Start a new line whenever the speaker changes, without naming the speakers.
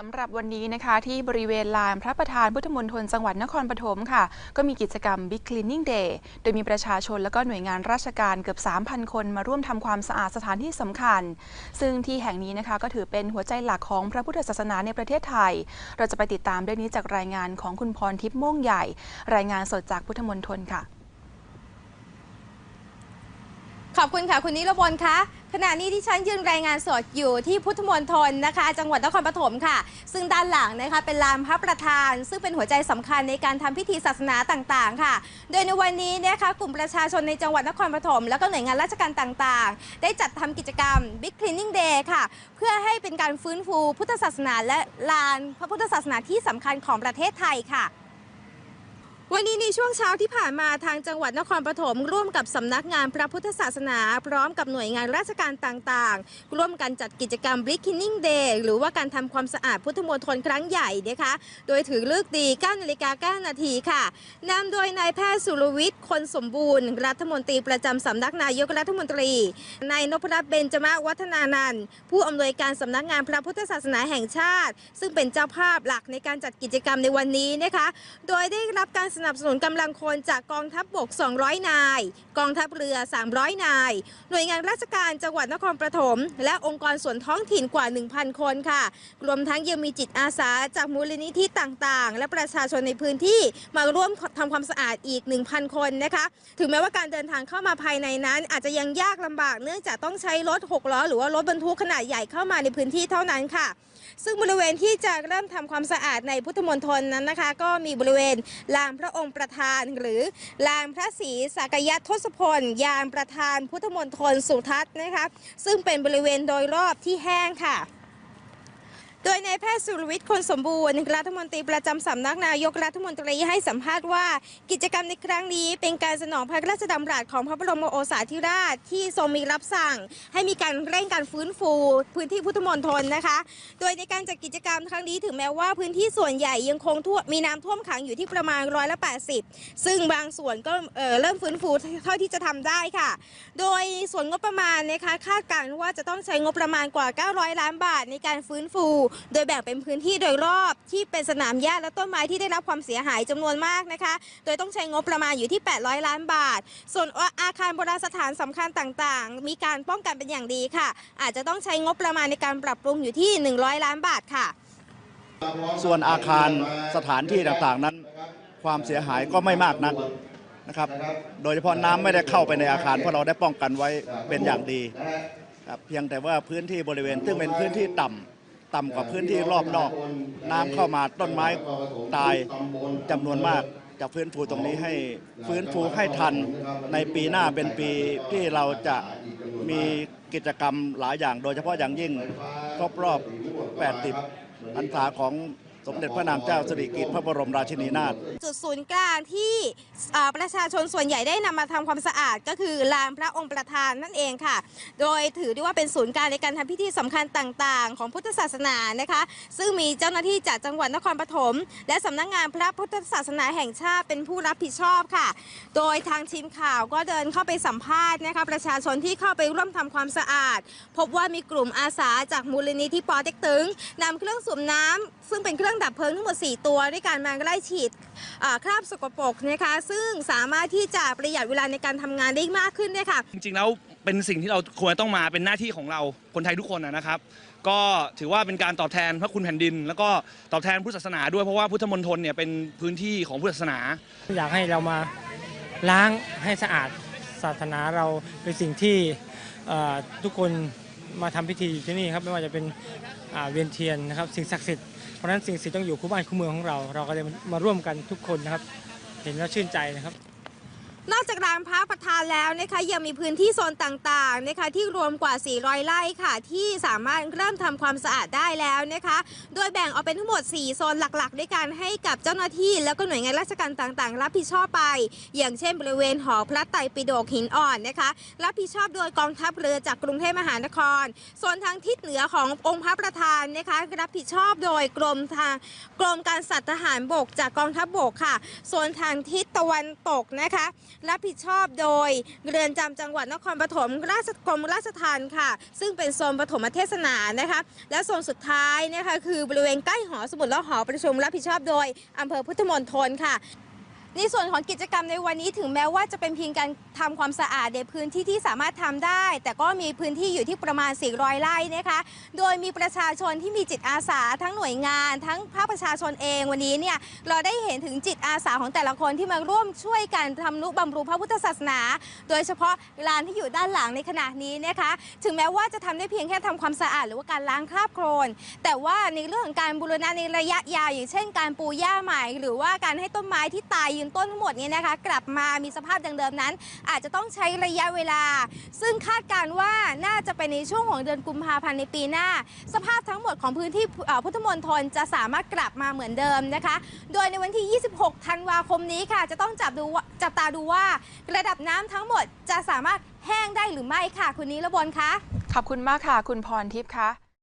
สำหรับวันนี้นะคะที่บริเวณลานพระประธานพุทธมณฑลจังหวัดนครปฐมค่ะ ก็มีกิจกรรม Big Cleaning Day โดยมีประชาชนและก็หน่วยงานราชการเกือบ 3,000 คนมาร่วมทำความสะอาดสถานที่สำคัญ ซึ่งที่แห่งนี้นะคะก็ถือเป็นหัวใจหลักของพระพุทธศาสนาในประเทศไทย เราจะไปติดตามเรื่องนี้จากรายงานของคุณพรทิพย์ม่วงใหญ่ รายงานสดจากพุทธมณฑลค่ะ
ขอบคุณค่ะ คุณนิรบลคะขณะนี้ที่ฉันยืนรายงานสดอยู่ที่พุทธมณฑลนะคะ จังหวัดนครปฐมค่ะ ซึ่งด้านหลังนะคะเป็นลานพระประธาน ซึ่งเป็นหัวใจสำคัญในการทำพิธีศาสนาต่างๆ ค่ะ โดยในวันนี้นะคะกลุ่มประชาชนในจังหวัดนครปฐมแล้วก็หน่วยงานราชการต่างๆ ได้จัดทำกิจกรรม Big Cleaning Day ค่ะ เพื่อให้เป็นการฟื้นฟูพุทธศาสนาและลานพระพุทธศาสนาที่สำคัญของประเทศไทยค่ะ วันนี้ในช่วงเช้าที่ผ่านมาทางจังหวัดนครปฐมร่วมกับสำนักงานพระพุทธศาสนา พร้อมกับหน่วยงานราชการต่างๆ ร่วมกันจัดกิจกรรม Brick Cleaning Day หรือว่าการทำความสะอาดพุทธมณฑลครั้งใหญ่นะคะ โดยถือเลิกษ์ดี9นาฬิกา9นาทีค่ะนำโดยนายแพทย์สุรวิทย์ คนสมบูรณ์ รัฐมนตรีประจำสำนักนายกรัฐมนตรีนายนพรัตน์เบญจมาวัฒนานันท์ผู้อำนวยการสำนักงานพระพุทธศาสนาแห่งชาติ ซึ่งเป็นเจ้าภาพหลักในการจัดกิจกรรมในวันนี้นะคะ โดยได้รับการสนับสนุนกำลังคนจากกองทัพบบก 200 นาย กองทัพเรือ 300 นาย หน่วยงานราชการจังหวัดนครปฐมและองค์กรส่วนท้องถิ่นกว่า 1,000 คนค่ะ รวมทั้งยังมีจิตอาสาจากมูลนิธิต่างๆ และประชาชนในพื้นที่มาร่วมทำความสะอาดอีก 1,000 คนนะคะ ถึงแม้ว่าการเดินทางเข้ามาภายในนั้น อาจจะยังยากลำบากเนื่องจากต้องใช้รถ6ล้อหรือว่ารถบรรทุกขนาดใหญ่เข้ามาในพื้นที่เท่านั้นค่ะซึ่งบริเวณที่จะเริ่มทำความสะอาดในพุทธมณฑลนั้นนะคะ ก็มีบริเวณลานพระองค์ประธาน หรือลานพระศรีสักยะทศพล ยานประธานพุทธมณฑลสุทัศน์นะคะ ซึ่งเป็นบริเวณโดยรอบที่แห้งค่ะ โดยนายแพทย์สุรวิทย์คนสมบูรณ์รัฐมนตรีประจำสำนักนายกรัฐมนตรีให้สัมภาษณ์ว่า กิจกรรมในครั้งนี้ เป็นการสนองพระราชดำรัสของพระบรมโอษาธิราชที่ทรงมีรับสั่ง ให้มีการเร่งการฟื้นฟู พื้นที่พุทธมณฑลนะคะ โดยในการจัดกิจกรรมครั้งนี้ถึงแม้ว่าพื้นที่ส่วนใหญ่ยังคงท่วมมีน้ำท่วมขังอยู่ที่ประมาณร้อยละ80ซึ่งบางส่วนก็เอ่อเริ่มฟื้นฟูเท่าที่จะทำได้ค่ะ โดยส่วนงบประมาณนะคะคาดการณ์ว่าจะต้องใช้งบประมาณกว่า 900 ล้านบาทในการฟื้นฟูโดยแบ่งเป็นพื้นที่โดยรอบที่เป็นสนามหญ้าและต้นไม้ที่ได้รับความเสียหายจำนวนมากนะคะ โดยต้องใช้งบประมาณอยู่ที่ 800 ล้านบาท ส่วนอาคารโบราณสถานสำคัญต่างๆ มีการป้องกันเป็นอย่างดีค่ะ อาจจะต้องใช้งบประมาณในการปรับปรุงอยู่ที่ 100 ล้านบาทค่ะ
ส่วนอาคารสถานที่ต่างๆนั้น ความเสียหายก็ไม่มากนักนะครับ โดยเฉพาะน้ำไม่ได้เข้าไปในอาคารเพราะเราได้ป้องกันไว้เป็นอย่างดีครับเพียงแต่ว่าพื้นที่บริเวณซึ่งเป็นพื้นที่ต่ำ ต่ำกว่าพื้นที่รอบนอก น้ำเข้ามาต้นไม้ตายจำนวนมากจะฟื้นฟูตรงนี้ให้ฟื้นฟูให้ทันในปีหน้าเป็นปีที่เราจะมีกิจกรรมหลายอย่าง โดยเฉพาะอย่างยิ่งครบรอบ 80 พรรษาของ สมเด็จพระนางเจ้าสิริกิติ์พระบรมราชินีนาถ
จุดศูนย์กลางที่ประชาชนส่วนใหญ่ได้นำมาทำความสะอาด ก็คือลานพระองค์ประธานนั่นเองค่ะ โดยถือได้ว่าเป็นศูนย์กลางในการทำพิธีสำคัญต่างๆ ของพุทธศาสนานะคะ ซึ่งมีเจ้าหน้าที่จากจังหวัดนครปฐมและสำนักงานพระพุทธศาสนาแห่งชาติเป็นผู้รับผิดชอบค่ะ โดยทางทีมข่าวก็เดินเข้าไปสัมภาษณ์นะคะประชาชนที่เข้าไปร่วมทำความสะอาด พบว่ามีกลุ่มอาสาจากมูลนิธิปอเต็กตึงนำเครื่องสูบน้ำซึ่งเป็นเครื่องดับเพลิงทั้งหมด 4 ตัวด้วยการมาไล่ฉีดอ่าคราบสกปรกนะคะซึ่งสามารถที่จะประหยัดเวลาในการทำงานได้มากขึ้นด้วยค่ะ
จริงๆแล้วเป็นสิ่งที่เราควรจะต้องมาเป็นหน้าที่ของเราคนไทยทุกคนนะนะครับ ก็ถือว่าเป็นการตอบแทนพระคุณแผ่นดิน แล้วก็ตอบแทนพุทธศาสนาด้วยเพราะว่าพุทธมณฑลเนี่ยเป็นพื้นที่ของพุทธศาสนา
อยากให้เรามาล้างให้สะอาดศาสนาเราเป็นสิ่งที่เอ่อทุกคนมาทำพิธีอยู่ที่นี่ครับไม่ว่าจะเป็นอ่าเวียนเทียนนะครับสิ่งศักดิ์สิทธิ์เพ ราะนั้นสิ่งศักดิ์สิทธิ์ต้องอยู่คู่บ้านคู่เมืองของเรา เราก็เลยมาร่วมกันทุกคนนะครับ เห็นแล้วชื่นใจนะครับ
นอกจากลานพระประธานแล้วนะคะยังมีพื้นที่โซนต่างๆนะคะที่รวมกว่า 400 ไร่ค่ะ ที่สามารถเริ่มทำความสะอาดได้แล้วนะคะ โดยแบ่งออกเป็นทั้งหมด 4 โซนหลักๆ ด้วยการให้กับเจ้าหน้าที่ แล้วก็หน่วยงานราชการต่างๆ รับผิดชอบไป อย่างเช่นบริเวณหอพระไตรปิฎกหินอ่อนนะคะรับผิดชอบโดยกองทัพเรือจากกรุงเทพมหานครส่วนทางทิศเหนือขององค์พระประธานนะคะรับผิดชอบโดยกรมทางกรมการสัตว์ทหารบกจากกองทัพบกค่ะส่วนทางทิศตะวันตกนะคะรับผิดชอบโดยเรือนจำจังหวัดนครปฐมราชกรมราชทัณฑ์ค่ะ ซึ่งเป็นโซนปฐมเทศนานะคะและโซนสุดท้ายนะคะคือบริเวณใกล้หอสมุดและหอประชุมรับผิดชอบโดยอำเภอพุทธมณฑลค่ะ ในส่วนของกิจกรรมในวันนี้ถึงแม้ว่าจะเป็นเพียงการทำความสะอาดในพื้นที่ที่สามารถทำได้ แต่ก็มีพื้นที่อยู่ที่ประมาณ 400 ไร่นะคะ โดยมีประชาชนที่มีจิตอาสา ทั้งหน่วยงาน ทั้งภาคประชาชนเองวันนี้เนี่ยเราได้เห็นถึงจิตอาสาของแต่ละคนที่มาร่วมช่วยกันทำนุบำรุงพระพุทธศาสนา โดยเฉพาะลานที่อยู่ด้านหลังในขณะนี้นะคะ ถึงแม้ว่าจะทำได้เพียงแค่ทำความสะอาดหรือว่าการล้างคราบโคลนแต่ว่าในเรื่องของการบูรณะในระยะยาวอย่างเช่น การปูหญ้าใหม่ หรือว่าการให้ต้นไม้ที่ตายยืนต้นทั้งหมดนี่ยนะคะ กลับมามีสภาพดังเดิมนั้น อาจจะต้องใช้ระยะเวลา ซึ่งคาดการว่าน่าจะเป็นในช่วงของเดือนกุมภาพันธ์ในปีหน้า สภาพทั้งหมดของพื้นที่พุทธมณฑลจะสามารถกลับมาเหมือนเดิมนะคะ โดยในวันที่ 26 ธันวาคมนี้ค่ะ จะต้องจับดูว่าจับตาดูว่า ระดับน้ำทั้งหมดจะสามารถแห้งได้หรือไม่ค่ะ คุณนี้ละบนคะ
ขอบคุณมากค่ะ คุณพรทิพย์คะ